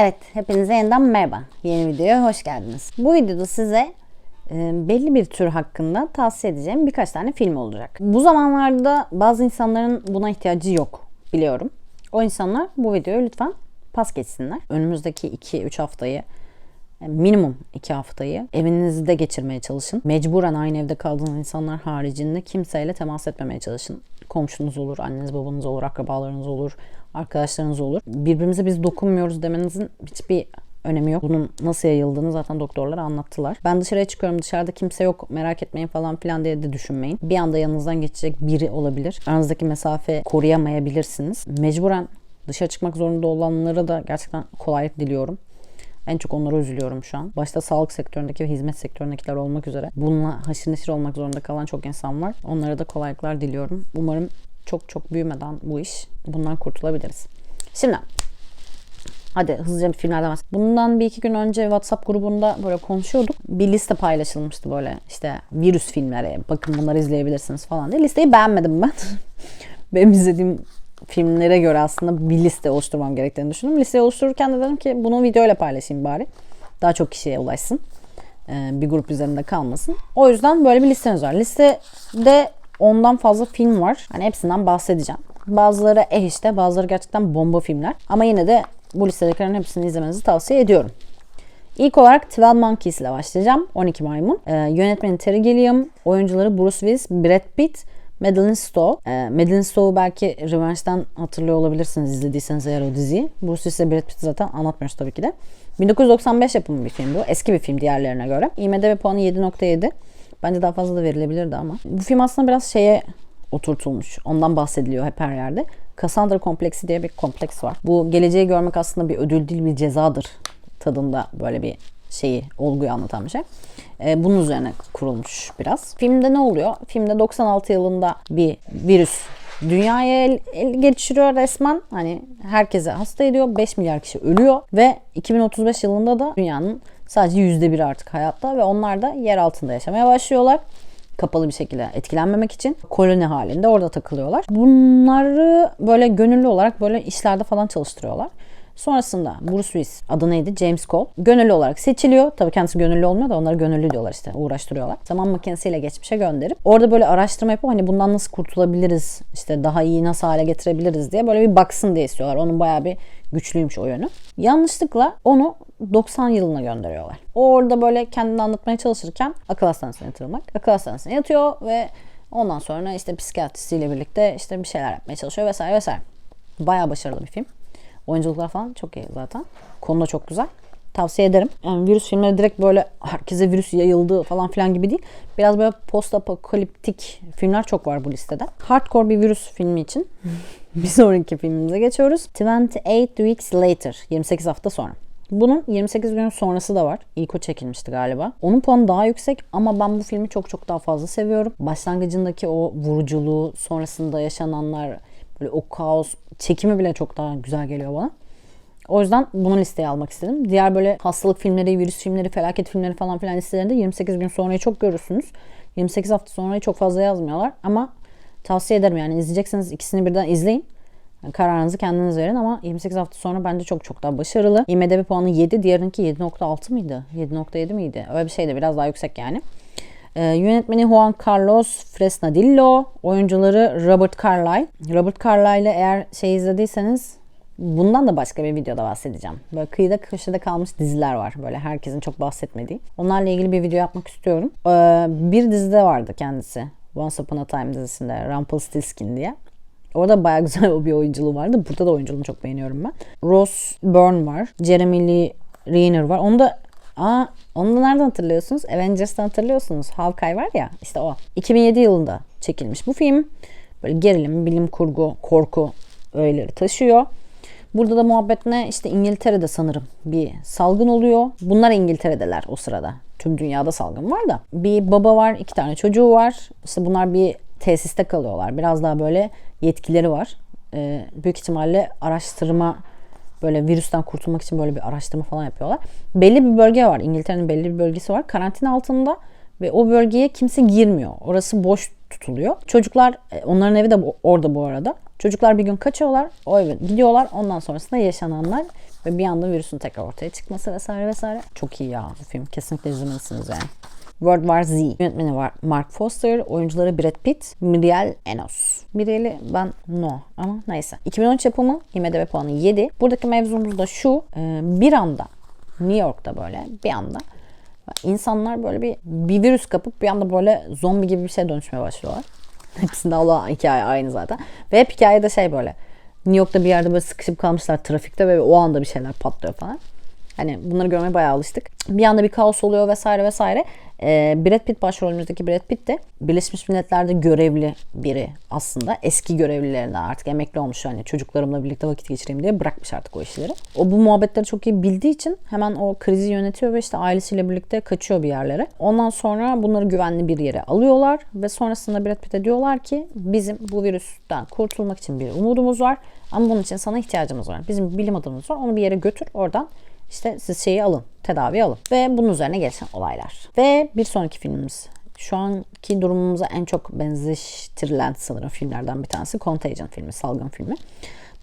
Evet, hepinize yeniden merhaba. Yeni videoya hoş geldiniz. Bu videoda size e, belli bir tür hakkında tavsiye edeceğim birkaç tane film olacak. Bu zamanlarda bazı insanların buna ihtiyacı yok biliyorum. O insanlar bu videoyu lütfen pas geçsinler. Önümüzdeki 2-3 haftayı yani minimum 2 haftayı evinizde geçirmeye çalışın. Mecburen aynı evde kaldığınız insanlar haricinde kimseyle temas etmemeye çalışın. Komşunuz olur, anneniz babanız olur, akrabalarınız olur, arkadaşlarınız olur. Birbirimize biz dokunmuyoruz demenizin hiçbir önemi yok. Bunun nasıl yayıldığını zaten doktorlar anlattılar. Ben dışarıya çıkıyorum dışarıda kimse yok merak etmeyin falan filan diye de düşünmeyin. Bir anda yanınızdan geçecek biri olabilir. Aranızdaki mesafe koruyamayabilirsiniz. Mecburen dışarı çıkmak zorunda olanlara da gerçekten kolaylık diliyorum. En çok onlara üzülüyorum şu an. Başta sağlık sektöründeki ve hizmet sektöründekiler olmak üzere. Bununla haşır neşir olmak zorunda kalan çok insan var. Onlara da kolaylıklar diliyorum. Umarım çok çok büyümeden bu iş bundan kurtulabiliriz. Şimdi Hadi hızlıca bir filmlerden bahsedelim. Bundan bir iki gün önce WhatsApp grubunda böyle konuşuyorduk. Bir liste paylaşılmıştı böyle işte virüs filmleri. Bakın bunları izleyebilirsiniz falan diye. Listeyi beğenmedim ben. Benim izlediğim filmlere göre aslında bir liste oluşturmam gerektiğini düşündüm. Listeyi oluştururken de dedim ki bunu videoyla paylaşayım bari. Daha çok kişiye ulaşsın. Ee, bir grup üzerinde kalmasın. O yüzden böyle bir listemiz var. Listede ondan fazla film var. Hani hepsinden bahsedeceğim. Bazıları eh işte, bazıları gerçekten bomba filmler. Ama yine de bu listedekilerin hepsini izlemenizi tavsiye ediyorum. İlk olarak 12 Monkeys ile başlayacağım. 12 maymun. Ee, yönetmeni Terry Gilliam, oyuncuları Bruce Willis, Brad Pitt, Madeline Stowe. Ee, Madeline Stowe'u belki Revenge'den hatırlıyor olabilirsiniz izlediyseniz eğer o diziyi. Bruce Willis ile Brad Pitt'i zaten anlatmıyoruz tabii ki de. 1995 yapımı bir film bu. Eski bir film diğerlerine göre. IMDb puanı 7.7. Bence daha fazla da verilebilirdi ama. Bu film aslında biraz şeye oturtulmuş. Ondan bahsediliyor hep her yerde. Cassandra kompleksi diye bir kompleks var. Bu geleceği görmek aslında bir ödül değil bir cezadır tadında böyle bir şeyi, olguyu anlatan bir şey. Ee, bunun üzerine kurulmuş biraz. Filmde ne oluyor? Filmde 96 yılında bir virüs dünyaya el, el geçiriyor resmen. Hani herkese hasta ediyor. 5 milyar kişi ölüyor ve 2035 yılında da dünyanın sadece %1'i artık hayatta ve onlar da yer altında yaşamaya başlıyorlar kapalı bir şekilde etkilenmemek için koloni halinde orada takılıyorlar. Bunları böyle gönüllü olarak böyle işlerde falan çalıştırıyorlar. Sonrasında Bruce Willis adı neydi? James Cole. Gönüllü olarak seçiliyor. Tabii kendisi gönüllü olmuyor da onları gönüllü diyorlar işte. Uğraştırıyorlar. Zaman makinesiyle geçmişe gönderip orada böyle araştırma yapıp hani bundan nasıl kurtulabiliriz? işte daha iyi nasıl hale getirebiliriz diye böyle bir baksın diye istiyorlar. Onun bayağı bir güçlüymüş o yönü. Yanlışlıkla onu 90 yılına gönderiyorlar. Orada böyle kendini anlatmaya çalışırken akıl hastanesine yatırılmak. Akıl hastanesine yatıyor ve ondan sonra işte psikiyatristiyle birlikte işte bir şeyler yapmaya çalışıyor vesaire vesaire. Bayağı başarılı bir film. Oyunculuklar falan çok iyi zaten. Konu da çok güzel. Tavsiye ederim. Yani virüs filmleri direkt böyle herkese virüs yayıldı falan filan gibi değil. Biraz böyle post apokaliptik filmler çok var bu listede. Hardcore bir virüs filmi için bir sonraki filmimize geçiyoruz. 28 Weeks Later. 28 hafta sonra. Bunun 28 gün sonrası da var. İlk o çekilmişti galiba. Onun puanı daha yüksek ama ben bu filmi çok çok daha fazla seviyorum. Başlangıcındaki o vuruculuğu, sonrasında yaşananlar, böyle o kaos, çekimi bile çok daha güzel geliyor bana. O yüzden bunu listeye almak istedim. Diğer böyle hastalık filmleri, virüs filmleri, felaket filmleri falan filan listelerinde 28 gün sonrayı çok görürsünüz. 28 hafta sonrayı çok fazla yazmıyorlar ama tavsiye ederim yani izleyecekseniz ikisini birden izleyin. Yani kararınızı kendiniz verin ama 28 hafta sonra bence çok çok daha başarılı. IMDb puanı 7, diğerinki 7.6 mıydı? 7.7 miydi? Öyle bir şeydi biraz daha yüksek yani. Ee, yönetmeni Juan Carlos Fresnadillo, oyuncuları Robert Carlyle. Robert Carlyle'ı eğer şey izlediyseniz bundan da başka bir videoda bahsedeceğim. Böyle kıyıda köşede kalmış diziler var. Böyle herkesin çok bahsetmediği. Onlarla ilgili bir video yapmak istiyorum. Ee, bir dizide vardı kendisi. Once Upon a Time dizisinde Rumpelstiltskin diye. Orada bayağı güzel bir oyunculuğu vardı. Burada da oyunculuğunu çok beğeniyorum ben. Ross Byrne var. Jeremy Lee Rayner var. Onu da Aa, onu nereden hatırlıyorsunuz? Avengers'tan hatırlıyorsunuz. Hawkeye var ya işte o. 2007 yılında çekilmiş bu film. Böyle gerilim, bilim kurgu, korku öğeleri taşıyor. Burada da muhabbet ne? İşte İngiltere'de sanırım bir salgın oluyor. Bunlar İngiltere'deler o sırada. Tüm dünyada salgın var da. Bir baba var, iki tane çocuğu var. İşte bunlar bir tesiste kalıyorlar. Biraz daha böyle yetkileri var. Ee, büyük ihtimalle araştırma böyle virüsten kurtulmak için böyle bir araştırma falan yapıyorlar. Belli bir bölge var. İngiltere'nin belli bir bölgesi var. Karantina altında ve o bölgeye kimse girmiyor. Orası boş tutuluyor. Çocuklar onların evi de orada bu arada. Çocuklar bir gün kaçıyorlar. O eve gidiyorlar. Ondan sonrasında yaşananlar Ve bir anda virüsün tekrar ortaya çıkması vesaire vesaire. Çok iyi ya bu film. Kesinlikle izlemelisiniz yani. World War Z. Yönetmeni var Mark Foster. Oyuncuları Brad Pitt. Miriel Enos. Miriel'i ben no ama neyse. 2013 yapımı IMDb puanı 7. Buradaki mevzumuz da şu. e, Bir anda New York'ta böyle bir anda insanlar böyle bir, bir virüs kapıp bir anda böyle zombi gibi bir şey dönüşmeye başlıyorlar. Hepsinde Allah hikaye aynı zaten. Ve hep hikayede şey böyle New York'ta bir yerde böyle sıkışıp kalmışlar trafikte ve o anda bir şeyler patlıyor falan. Hani bunları görmeye bayağı alıştık. Bir anda bir kaos oluyor vesaire vesaire. Ee, Brad Pitt başrolümüzdeki Brad Pitt de Birleşmiş Milletler'de görevli biri aslında. Eski görevlilerinden artık emekli olmuş hani çocuklarımla birlikte vakit geçireyim diye bırakmış artık o işleri. O bu muhabbetleri çok iyi bildiği için hemen o krizi yönetiyor ve işte ailesiyle birlikte kaçıyor bir yerlere. Ondan sonra bunları güvenli bir yere alıyorlar ve sonrasında Brad Pitt'e diyorlar ki bizim bu virüsten kurtulmak için bir umudumuz var ama bunun için sana ihtiyacımız var. Bizim bilim adamımız var onu bir yere götür oradan işte siz şeyi alın, tedavi alın. Ve bunun üzerine gelişen olaylar. Ve bir sonraki filmimiz. Şu anki durumumuza en çok benzeştirilen sanırım filmlerden bir tanesi Contagion filmi, salgın filmi.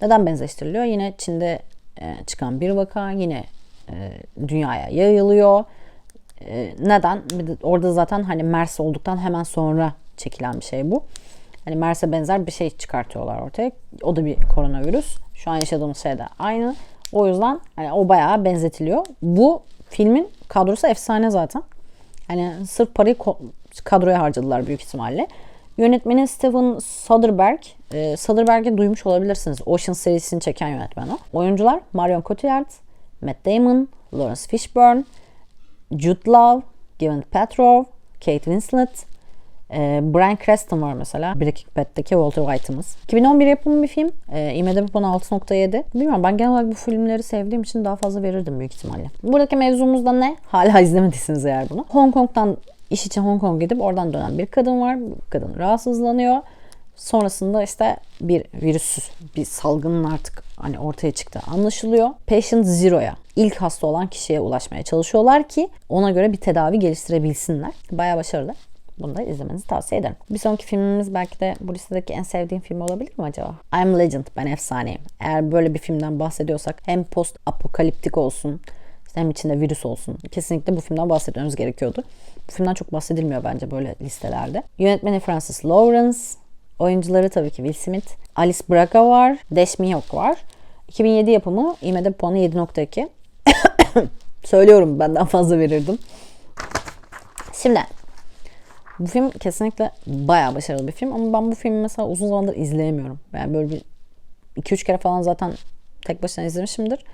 Neden benzeştiriliyor? Yine Çin'de e, çıkan bir vaka yine e, dünyaya yayılıyor. E, neden? Orada zaten hani MERS olduktan hemen sonra çekilen bir şey bu. Hani MERS'e benzer bir şey çıkartıyorlar ortaya. O da bir koronavirüs. Şu an yaşadığımız şey de aynı. O yüzden hani o bayağı benzetiliyor. Bu filmin kadrosu efsane zaten. Hani sırf parayı kadroya harcadılar büyük ihtimalle. Yönetmeni Steven Soderbergh. E, Soderbergh'i duymuş olabilirsiniz. Ocean serisini çeken yönetmen o. Oyuncular Marion Cotillard, Matt Damon, Lawrence Fishburne, Jude Law, Gwyneth Paltrow, Kate Winslet, e, Brian Cranston var mesela. Breaking Bad'deki Walter White'ımız. 2011 yapımı bir film. E, IMDb puanı 6.7. Bilmiyorum ben genel olarak bu filmleri sevdiğim için daha fazla verirdim büyük ihtimalle. Buradaki mevzumuz da ne? Hala izlemediyseniz eğer bunu. Hong Kong'dan iş için Hong Kong gidip oradan dönen bir kadın var. Bu kadın rahatsızlanıyor. Sonrasında işte bir virüs, bir salgının artık hani ortaya çıktı anlaşılıyor. Patient Zero'ya ilk hasta olan kişiye ulaşmaya çalışıyorlar ki ona göre bir tedavi geliştirebilsinler. Bayağı başarılı. Bunu da izlemenizi tavsiye ederim. Bir sonraki filmimiz belki de bu listedeki en sevdiğim film olabilir mi acaba? I'm Legend, ben efsaneyim. Eğer böyle bir filmden bahsediyorsak hem post apokaliptik olsun hem içinde virüs olsun. Kesinlikle bu filmden bahsetmemiz gerekiyordu. Bu filmden çok bahsedilmiyor bence böyle listelerde. Yönetmeni Francis Lawrence. Oyuncuları tabii ki Will Smith. Alice Braga var. Dash Mihok var. 2007 yapımı. IMDb puanı 7.2. Söylüyorum benden fazla verirdim. Şimdi bu film kesinlikle bayağı başarılı bir film ama ben bu filmi mesela uzun zamandır izleyemiyorum. Yani böyle bir 2-3 kere falan zaten tek başına izlemişimdir.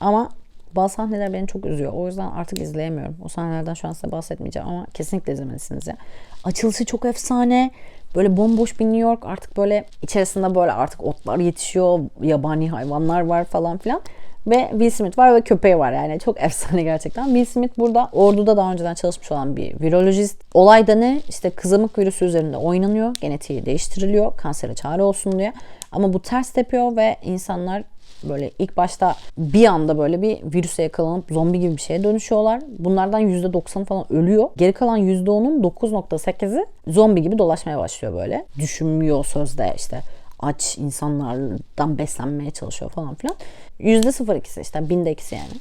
Ama bazı sahneler beni çok üzüyor. O yüzden artık izleyemiyorum. O sahnelerden şu an size bahsetmeyeceğim ama kesinlikle izlemelisiniz ya. Açılışı çok efsane. Böyle bomboş bir New York. Artık böyle içerisinde böyle artık otlar yetişiyor. Yabani hayvanlar var falan filan. Ve Will Smith var ve köpeği var yani çok efsane gerçekten. Will Smith burada orduda daha önceden çalışmış olan bir virolojist. Olay da ne? İşte kızamık virüsü üzerinde oynanıyor. Genetiği değiştiriliyor kansere çare olsun diye. Ama bu ters tepiyor ve insanlar böyle ilk başta bir anda böyle bir virüse yakalanıp zombi gibi bir şeye dönüşüyorlar. Bunlardan %90 falan ölüyor. Geri kalan %10'un 9.8'i zombi gibi dolaşmaya başlıyor böyle. Düşünmüyor sözde işte aç insanlardan beslenmeye çalışıyor falan filan. Yüzde sıfır ikisi işte binde ikisi yani.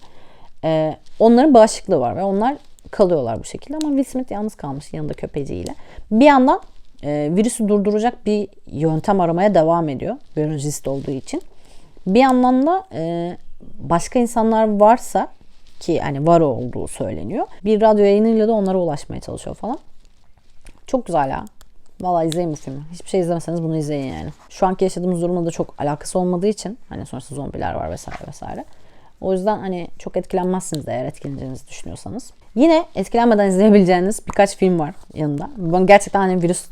Ee, onların bağışıklığı var ve onlar kalıyorlar bu şekilde ama Will Smith yalnız kalmış yanında köpeciyle. Bir yandan e, virüsü durduracak bir yöntem aramaya devam ediyor. Biyolojist olduğu için. Bir yandan da e, başka insanlar varsa ki hani var olduğu söyleniyor. Bir radyo yayınıyla da onlara ulaşmaya çalışıyor falan. Çok güzel ya. Valla izleyin bu filmi. Hiçbir şey izlemeseniz bunu izleyin yani. Şu anki yaşadığımız durumla da çok alakası olmadığı için hani sonuçta zombiler var vesaire vesaire. O yüzden hani çok etkilenmezsiniz de eğer etkileneceğinizi düşünüyorsanız. Yine etkilenmeden izleyebileceğiniz birkaç film var yanında. Ben gerçekten hani virüs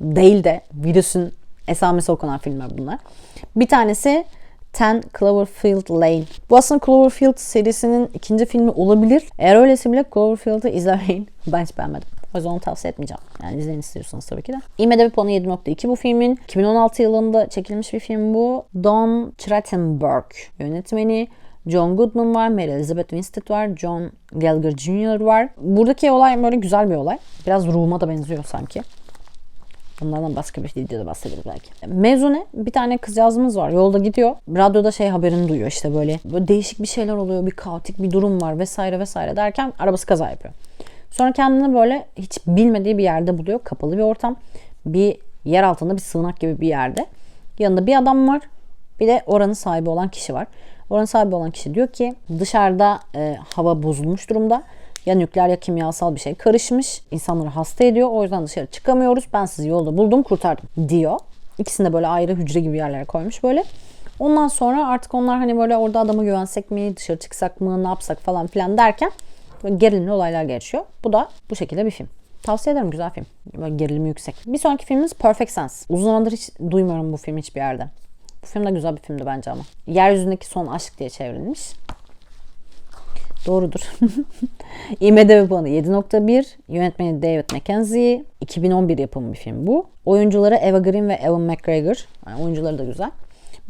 değil de virüsün esamesi okunan filmler bunlar. Bir tanesi 10 Cloverfield Lane. Bu aslında Cloverfield serisinin ikinci filmi olabilir. Eğer öyleyse bile Cloverfield'ı izlemeyin. Ben hiç beğenmedim. O yüzden onu tavsiye etmeyeceğim. Yani izleyin istiyorsanız tabii ki de. IMDb puanı 7.2 bu filmin. 2016 yılında çekilmiş bir film bu. Don Trachtenberg yönetmeni. John Goodman var, Mary Elizabeth Winstead var, John Gallagher Jr. var. Buradaki olay böyle güzel bir olay. Biraz Room'a da benziyor sanki. Bunlardan başka bir videoda bahsederiz belki. Mevzu ne? Bir tane kızcağızımız var. Yolda gidiyor. Radyoda şey haberini duyuyor işte böyle. Böyle değişik bir şeyler oluyor. Bir kaotik bir durum var vesaire vesaire derken arabası kaza yapıyor. Sonra kendini böyle hiç bilmediği bir yerde buluyor. Kapalı bir ortam. Bir yer altında bir sığınak gibi bir yerde. Yanında bir adam var. Bir de oranın sahibi olan kişi var. Oranın sahibi olan kişi diyor ki dışarıda e, hava bozulmuş durumda. Ya nükleer ya kimyasal bir şey karışmış. İnsanları hasta ediyor. O yüzden dışarı çıkamıyoruz. Ben sizi yolda buldum kurtardım diyor. İkisini de böyle ayrı hücre gibi yerlere koymuş böyle. Ondan sonra artık onlar hani böyle orada adama güvensek mi, dışarı çıksak mı, ne yapsak falan filan derken böyle gerilimli olaylar geçiyor. Bu da bu şekilde bir film. Tavsiye ederim güzel film. Böyle gerilimi yüksek. Bir sonraki filmimiz Perfect Sense. Uzun zamandır hiç duymuyorum bu filmi hiçbir yerde. Bu film de güzel bir filmdi bence ama. Yeryüzündeki son aşk diye çevrilmiş. Doğrudur. IMDb puanı 7.1. Yönetmeni David Mackenzie. 2011 yapımı bir film bu. Oyuncuları Eva Green ve Evan McGregor. Yani oyuncuları da güzel.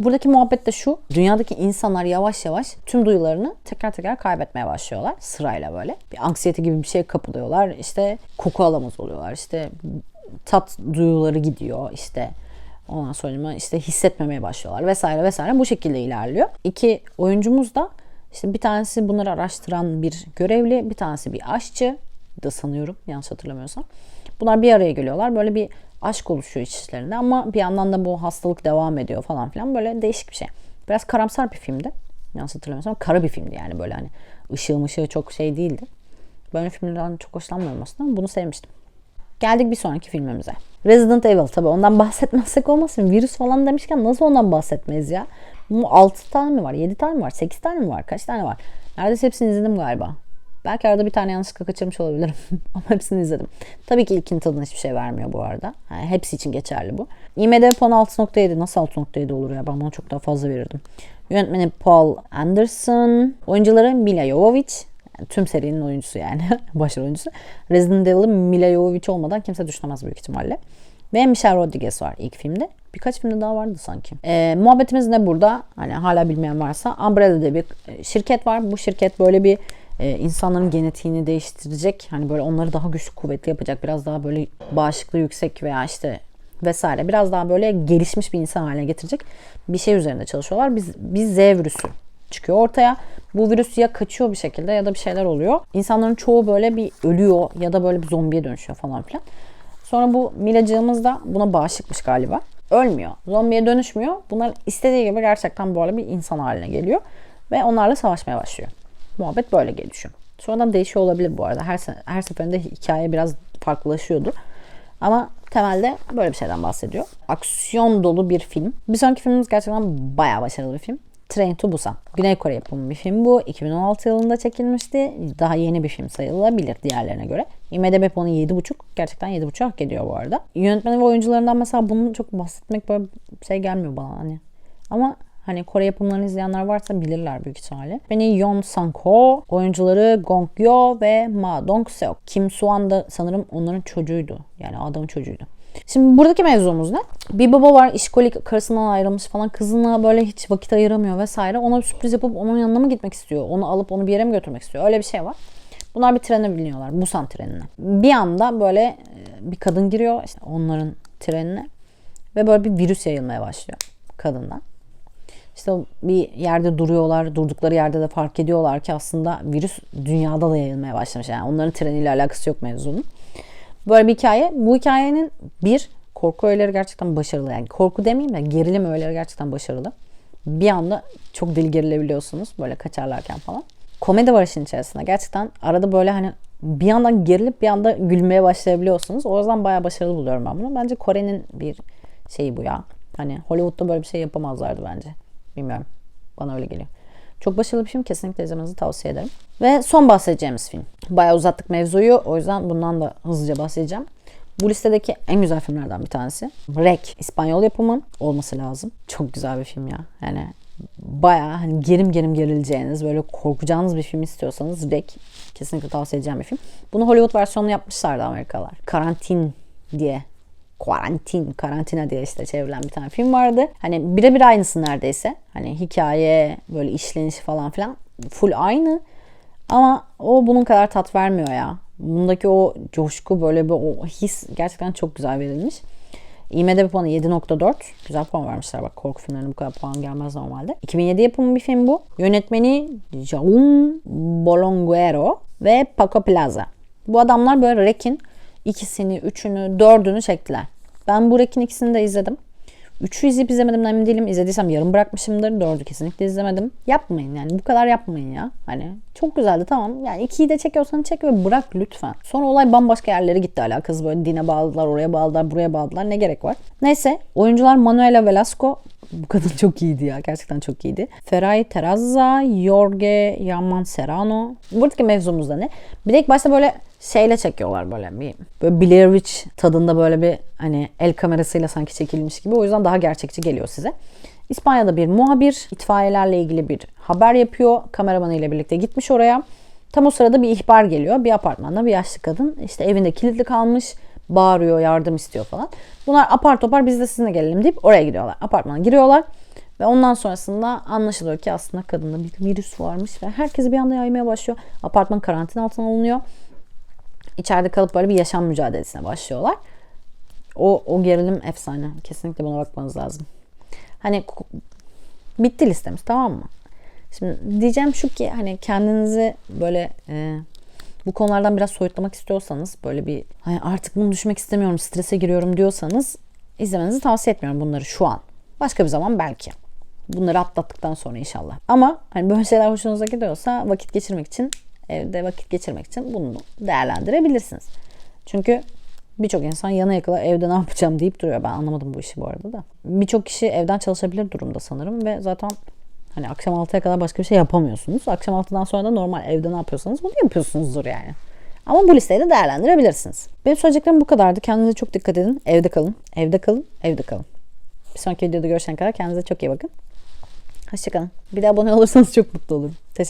Buradaki muhabbet de şu. Dünyadaki insanlar yavaş yavaş tüm duyularını tekrar tekrar kaybetmeye başlıyorlar. Sırayla böyle. Bir anksiyete gibi bir şeye kapılıyorlar. İşte koku alamaz oluyorlar. İşte tat duyuları gidiyor. İşte ondan sonra işte hissetmemeye başlıyorlar vesaire vesaire. Bu şekilde ilerliyor. İki oyuncumuz da işte bir tanesi bunları araştıran bir görevli, bir tanesi bir aşçı da sanıyorum yanlış hatırlamıyorsam. Bunlar bir araya geliyorlar. Böyle bir aşk oluşuyor içlerinde ama bir yandan da bu hastalık devam ediyor falan filan. Böyle değişik bir şey. Biraz karamsar bir filmdi. Yanlış hatırlamıyorsam kara bir filmdi yani böyle hani ışığı mışığı çok şey değildi. Böyle filmlerden çok hoşlanmıyorum aslında ama bunu sevmiştim. Geldik bir sonraki filmimize. Resident Evil tabi ondan bahsetmezsek olmasın. Virüs falan demişken nasıl ondan bahsetmeyiz ya? Bu 6 tane mi var? 7 tane mi var? 8 tane mi var? Kaç tane var? Neredeyse hepsini izledim galiba. Belki arada bir tane yanlışlıkla kaçırmış olabilirim. Ama hepsini izledim. Tabii ki ilkin tadına hiçbir şey vermiyor bu arada. Yani hepsi için geçerli bu. IMDb puanı 6.7. Nasıl 6.7 olur ya? Ben buna çok daha fazla verirdim. Yönetmeni Paul Anderson. Oyuncuları Mila Jovovich. Yani tüm serinin oyuncusu yani. Başrol oyuncusu. Resident Evil'ın Mila Jovovich olmadan kimse düşünemez büyük ihtimalle. Ve Michelle Rodriguez var ilk filmde. Birkaç filmde daha vardı sanki. E, muhabbetimiz ne burada? Hani hala bilmeyen varsa Umbrella bir şirket var. Bu şirket böyle bir e, insanların genetiğini değiştirecek. Hani böyle onları daha güçlü kuvvetli yapacak. Biraz daha böyle bağışıklığı yüksek veya işte vesaire. Biraz daha böyle gelişmiş bir insan haline getirecek bir şey üzerinde çalışıyorlar. Biz, biz Z virüsü çıkıyor ortaya. Bu virüs ya kaçıyor bir şekilde ya da bir şeyler oluyor. İnsanların çoğu böyle bir ölüyor ya da böyle bir zombiye dönüşüyor falan filan. Sonra bu Milacığımız da buna bağışıkmış galiba. Ölmüyor. Zombiye dönüşmüyor. Bunlar istediği gibi gerçekten böyle bir insan haline geliyor. Ve onlarla savaşmaya başlıyor. Muhabbet böyle gelişiyor. Sonradan değişiyor olabilir bu arada. Her, her seferinde hikaye biraz farklılaşıyordu. Ama temelde böyle bir şeyden bahsediyor. Aksiyon dolu bir film. Bir sonraki filmimiz gerçekten bayağı başarılı bir film. Train to Busan. Güney Kore yapımı bir film bu. 2016 yılında çekilmişti. Daha yeni bir film sayılabilir diğerlerine göre. IMDb puanı 7.5. Gerçekten 7.5 hak ediyor bu arada. Yönetmeni ve oyuncularından mesela bunu çok bahsetmek böyle şey gelmiyor bana hani. Ama Hani Kore yapımlarını izleyenler varsa bilirler büyük ihtimalle. Beni Yon Sang-ho, oyuncuları Gong Yoo ve Ma Dong-seok. Kim Suan da sanırım onların çocuğuydu. Yani adamın çocuğuydu. Şimdi buradaki mevzumuz ne? Bir baba var işkolik karısından ayrılmış falan kızına böyle hiç vakit ayıramıyor vesaire. Ona bir sürpriz yapıp onun yanına mı gitmek istiyor? Onu alıp onu bir yere mi götürmek istiyor? Öyle bir şey var. Bunlar bir trene biniyorlar. Busan trenine. Bir anda böyle e, bir kadın giriyor işte onların trenine ve böyle bir virüs yayılmaya başlıyor kadından. İşte bir yerde duruyorlar. Durdukları yerde de fark ediyorlar ki aslında virüs dünyada da yayılmaya başlamış. Yani onların treniyle alakası yok mevzunun. Böyle bir hikaye. Bu hikayenin bir korku öğeleri gerçekten başarılı. Yani korku demeyeyim de gerilim öğeleri gerçekten başarılı. Bir anda çok deli gerilebiliyorsunuz böyle kaçarlarken falan. Komedi var işin içerisinde. Gerçekten arada böyle hani bir yandan gerilip bir anda gülmeye başlayabiliyorsunuz. O yüzden bayağı başarılı buluyorum ben bunu. Bence Kore'nin bir şeyi bu ya. Hani Hollywood'da böyle bir şey yapamazlardı bence. Bilmiyorum. Bana öyle geliyor. Çok başarılı bir film. Kesinlikle izlemenizi tavsiye ederim. Ve son bahsedeceğimiz film. Bayağı uzattık mevzuyu. O yüzden bundan da hızlıca bahsedeceğim. Bu listedeki en güzel filmlerden bir tanesi. Rec. İspanyol yapımı olması lazım. Çok güzel bir film ya. Yani bayağı hani gerim gerim gerileceğiniz, böyle korkacağınız bir film istiyorsanız Rec kesinlikle tavsiye edeceğim bir film. Bunu Hollywood versiyonunu yapmışlardı Amerikalılar. Karantin diye Karantin, karantina diye işte çevrilen bir tane film vardı. Hani birebir aynısı neredeyse. Hani hikaye, böyle işlenişi falan filan full aynı. Ama o bunun kadar tat vermiyor ya. Bundaki o coşku böyle bir o his gerçekten çok güzel verilmiş. IMDb puanı 7.4. Güzel puan vermişler bak korku filmlerine bu kadar puan gelmez normalde. 2007 yapımı bir film bu. Yönetmeni Jaume Bolonguero ve Paco Plaza. Bu adamlar böyle Rek'in ikisini, üçünü, dördünü çektiler. Ben bu Rek'in ikisini de izledim. Üçü izleyip izlemedim emin değilim. İzlediysem yarım bırakmışımdır. Dördü kesinlikle izlemedim. Yapmayın yani bu kadar yapmayın ya. Hani çok güzeldi tamam. Yani ikiyi de çekiyorsan çek ve bırak lütfen. Sonra olay bambaşka yerlere gitti alakası böyle dine bağladılar, oraya bağladılar, buraya bağladılar. Ne gerek var? Neyse oyuncular Manuela Velasco bu kadın çok iyiydi ya. Gerçekten çok iyiydi. Feray Terrazza, Jorge Yaman Serrano. Buradaki mevzumuz da ne? Bir de ilk başta böyle şeyle çekiyorlar böyle bir böyle Blair Witch tadında böyle bir hani el kamerasıyla sanki çekilmiş gibi. O yüzden daha gerçekçi geliyor size. İspanya'da bir muhabir itfaiyelerle ilgili bir haber yapıyor. Kameramanıyla birlikte gitmiş oraya. Tam o sırada bir ihbar geliyor. Bir apartmanda bir yaşlı kadın işte evinde kilitli kalmış bağırıyor, yardım istiyor falan. Bunlar apar topar biz de sizinle gelelim deyip oraya gidiyorlar. Apartmana giriyorlar ve ondan sonrasında anlaşılıyor ki aslında kadında bir virüs varmış ve herkesi bir anda yaymaya başlıyor. Apartman karantina altına alınıyor. İçeride kalıp böyle bir yaşam mücadelesine başlıyorlar. O, o gerilim efsane. Kesinlikle buna bakmanız lazım. Hani bitti listemiz tamam mı? Şimdi diyeceğim şu ki hani kendinizi böyle e, bu konulardan biraz soyutlamak istiyorsanız böyle bir hani artık bunu düşmek istemiyorum strese giriyorum diyorsanız izlemenizi tavsiye etmiyorum bunları şu an. Başka bir zaman belki. Bunları atlattıktan sonra inşallah. Ama hani böyle şeyler hoşunuza gidiyorsa vakit geçirmek için evde vakit geçirmek için bunu değerlendirebilirsiniz. Çünkü birçok insan yana yakıla evde ne yapacağım deyip duruyor. Ben anlamadım bu işi bu arada da. Birçok kişi evden çalışabilir durumda sanırım ve zaten Hani akşam 6'ya kadar başka bir şey yapamıyorsunuz. Akşam 6'dan sonra da normal evde ne yapıyorsanız bunu yapıyorsunuzdur yani. Ama bu listeyi de değerlendirebilirsiniz. Benim söyleyeceklerim bu kadardı. Kendinize çok dikkat edin. Evde kalın. Evde kalın. Evde kalın. Bir sonraki videoda görüşene kadar kendinize çok iyi bakın. Hoşçakalın. Bir de abone olursanız çok mutlu olurum. Teşekkür